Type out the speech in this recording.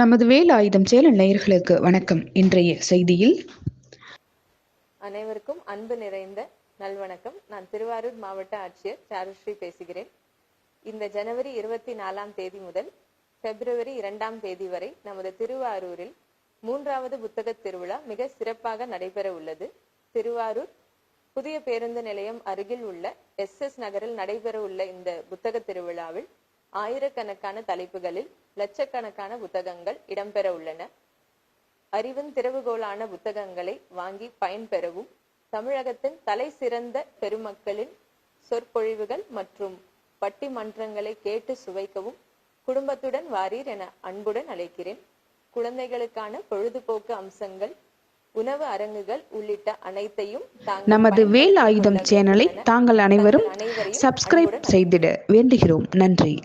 நமது வேல் ஆயுதம் சேனல் நேயர்களுக்கு வணக்கம். இன்றைய செய்தியில் அனைவருக்கும் அன்பு நிறைந்த நல்வணக்கம். நான் திருவாரூர் மாவட்ட ஆட்சியர் சாருஸ்ரீ பேசுகிறேன். இந்த ஜனவரி இருபத்தி நாலாம் தேதி முதல் பிப்ரவரி இரண்டாம் தேதி வரை நமது திருவாரூரில் மூன்றாவது புத்தக திருவிழா மிக சிறப்பாக நடைபெற உள்ளது. திருவாரூர் புதிய பேருந்து நிலையம் அருகில் உள்ள எஸ் எஸ் நகரில் நடைபெற உள்ள இந்த புத்தக திருவிழாவில் ஆயிரக்கணக்கான தலைப்புகளில் லட்சக்கணக்கான புத்தகங்கள் இடம்பெற உள்ளன அறிவின் திறவுகோலான புத்தகங்களை வாங்கி பயன்பெறவும் தமிழகத்தின் தலை சிறந்த பெருமக்களின் சொற்பொழிவுகள் மற்றும் பட்டிமன்றங்களை கேட்டு சுவைக்கவும் குடும்பத்துடன் வாரீர் என அன்புடன் அழைக்கிறேன். குழந்தைகளுக்கான பொழுதுபோக்கு அம்சங்கள் உணவு அரங்குகள் உள்ளிட்ட அனைத்தையும் நமது வேல் ஆயுதம் சேனலை தாங்கள் அனைவரும் சப்ஸ்கிரைப் செய்திட வேண்டுகிறோம். நன்றி.